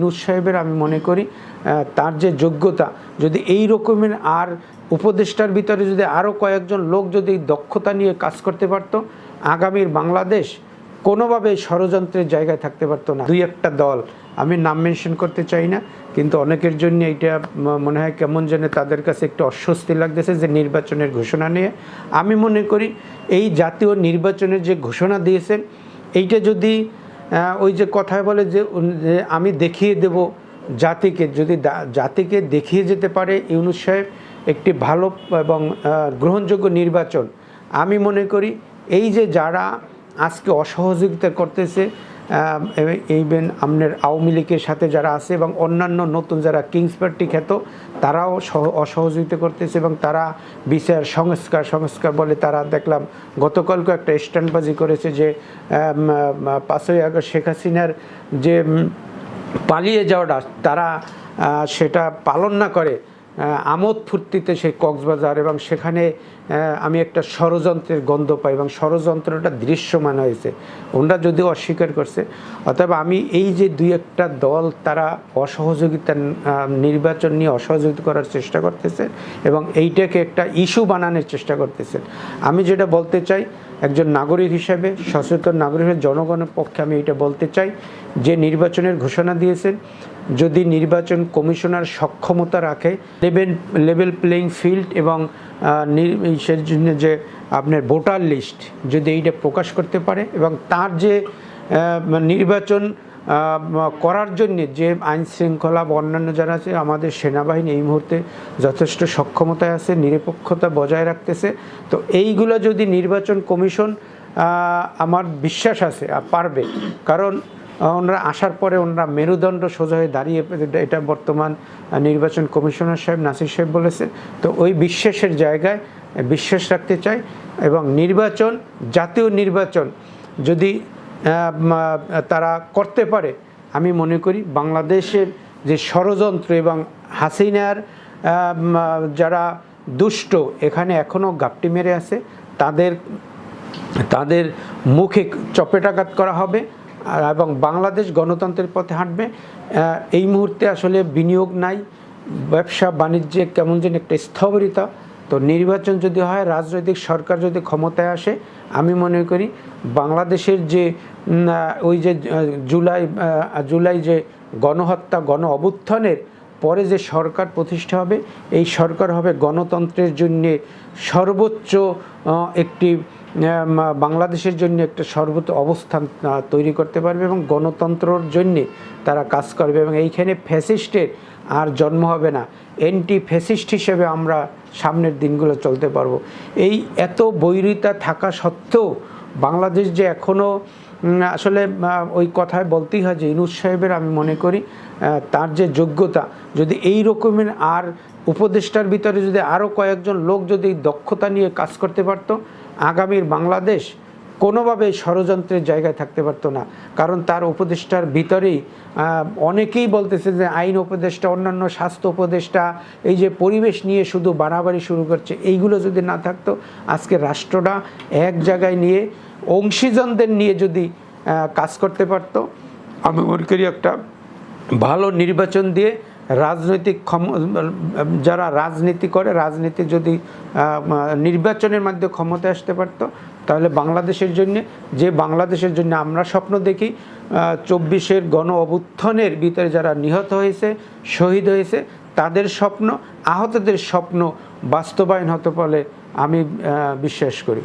ইনুস সাহেবের, আমি মনে করি তার যে যোগ্যতা, যদি এই রকমের আর উপদেষ্টার ভিতরে যদি আরও কয়েকজন লোক যদি দক্ষতা নিয়ে কাজ করতে পারতো, আগামীর বাংলাদেশ কোনোভাবে ষড়যন্ত্রের জায়গায় থাকতে পারতো না। দুই একটা দল, আমি নাম মেনশন করতে চাই না, কিন্তু অনেকের জন্য এটা মনে হয় কেমন যেন তাদের কাছে একটু অস্বস্তি লাগতেছে যে নির্বাচনের ঘোষণা নিয়ে। আমি মনে করি, এই জাতীয় নির্বাচনের যে ঘোষণা দিয়েছেন, এইটা যদি ওই যে কথায় বলে যে আমি দেখিয়ে দেব জাতিকে। যদি জাতিকে দেখিয়ে যেতে পারে ইউনুস সাহেব, একটি ভালো এবং গ্রহণযোগ্য নির্বাচন, আমি মনে করি এই যে যারা আজকে অসহযোগিতা করতেছে এইভেন আমনের আওয়ামী লীগের সাথে যারা আছে এবং অন্যান্য নতুন যারা কিংস পার্টি খ্যাত, তারাও সহ অসহযোগিতা করতেছে এবং তারা বিচার সংস্কার সংস্কার বলে তারা দেখলাম গতকালকে একটা স্ট্যান্ডবাজি করেছে যে পাঁচই আগস্ট শেখ হাসিনার যে পালিয়ে যাওয়াটা, তারা সেটা পালন না করে আমোদ ফুর্তিতে সেই কক্সবাজার এবং সেখানে আমি একটা ষড়যন্ত্রের গন্ধ পাই এবং ষড়যন্ত্রটা দৃশ্যমান হয়েছে। ওনারা যদিও অস্বীকার করছে, অতএব আমি এই যে দুই একটা দল তারা অসহযোগিতা নির্বাচন নিয়ে অসহযোগিতা করার চেষ্টা করতেছে এবং এইটাকে একটা ইস্যু বানানোর চেষ্টা করতেছে। আমি যেটা বলতে চাই একজন নাগরিক হিসাবে, সচেতন নাগরিক হিসেবে, জনগণের পক্ষে আমি এটা বলতে চাই, যে নির্বাচনের ঘোষণা দিয়েছেন, যদি নির্বাচন কমিশনার সক্ষমতা রাখে, লেভেল লেভেল প্লেইং ফিল্ড এবং সে জন্য যে আপনার ভোটার লিস্ট যদি এইটা প্রকাশ করতে পারে এবং তার যে নির্বাচন করার জন্য যে আইন শৃঙ্খলা বা অন্যান্য যারা আছে, আমাদের সেনাবাহিনী এই মুহূর্তে যথেষ্ট সক্ষমতায় আছে, নিরপেক্ষতা বজায় রাখতেছে। তো এইগুলো যদি নির্বাচন কমিশন আমার বিশ্বাস আছে পারবে। কারণ ওনারা আসার পরে ওনারা মেরুদণ্ড সোজা হয়ে দাঁড়িয়ে, এটা বর্তমান নির্বাচন কমিশনার সাহেব নাসির সাহেব বলেছেন তো ওই বিশ্বাসের জায়গায় বিশ্বাস রাখতে চাই এবং নির্বাচন, জাতীয় নির্বাচন যদি তারা করতে পারে। আমি মনে করি বাংলাদেশের যে ষড়যন্ত্র এবং হাসিনার যারা দুষ্ট এখানে এখনও গাপটি মেরে আছে, তাদের তাদের মুখে চপেটাঘাত করা হবে এবং বাংলাদেশ গণতন্ত্রের পথে হাঁটবে। এই মুহূর্তে আসলে বিনিয়োগ নাই, ব্যবসা বাণিজ্যে কেমন যেন একটা স্থবিরতা। তো নির্বাচন যদি হয়, রাজনৈতিক সরকার যদি ক্ষমতায় আসে, আমি মনে করি বাংলাদেশের যে ওই যে জুলাই জুলাই যে গণহত্যা, গণ অভ্যুত্থানের পরে যে সরকার প্রতিষ্ঠা হবে, এই সরকার হবে গণতন্ত্রের জন্যে সর্বোচ্চ একটি বাংলাদেশের জন্য একটা সর্বোচ্চ অবস্থান তৈরি করতে পারবে এবং গণতন্ত্রর জন্যে তারা কাজ করবে এবং এইখানে ফ্যাসিস্টের আর জন্ম হবে না। অ্যান্টি ফ্যাসিস্ট হিসেবে আমরা সামনের দিনগুলো চলতে পারব। এই এত বৈরিতা থাকা সত্ত্বেও বাংলাদেশ যে এখনও আসলে ওই কথায় বলতেই হয় যে ইনুস সাহেবের, আমি মনে করি তার যে যোগ্যতা, যদি এই রকমের আর উপদেষ্টার ভিতরে যদি আরও কয়েকজন লোক যদি দক্ষতা নিয়ে কাজ করতে পারত, আগামীর বাংলাদেশ কোনোভাবে ষড়যন্ত্রের জায়গায় থাকতে পারতো না। কারণ তার উপদেষ্টার ভিতরেই অনেকেই বলতেছে যে আইন উপদেষ্টা, অন্যান্য স্বাস্থ্য উপদেষ্টা, এই যে পরিবেশ নিয়ে শুধু বাড়াবাড়ি শুরু করছে, এইগুলো যদি না থাকতো, আজকে রাষ্ট্রটা এক জায়গায় নিয়ে অংশীজনদের নিয়ে যদি কাজ করতে পারতো, আমি মনে করি একটা ভালো নির্বাচন দিয়ে রাজনৈতিক ক্ষম, যারা রাজনীতি করে, রাজনীতি যদি নির্বাচনের মাধ্যমে ক্ষমতায় আসতে পারতো, তাহলে বাংলাদেশের জন্য, যে বাংলাদেশের জন্য আমরা স্বপ্ন দেখি চব্বিশের গণ অভ্যুত্থানের ভিতরে যারা নিহত হয়েছে, শহীদ হয়েছে, তাদের স্বপ্ন, আহতদের স্বপ্ন বাস্তবায়ন হতে পারে আমি বিশ্বাস করি।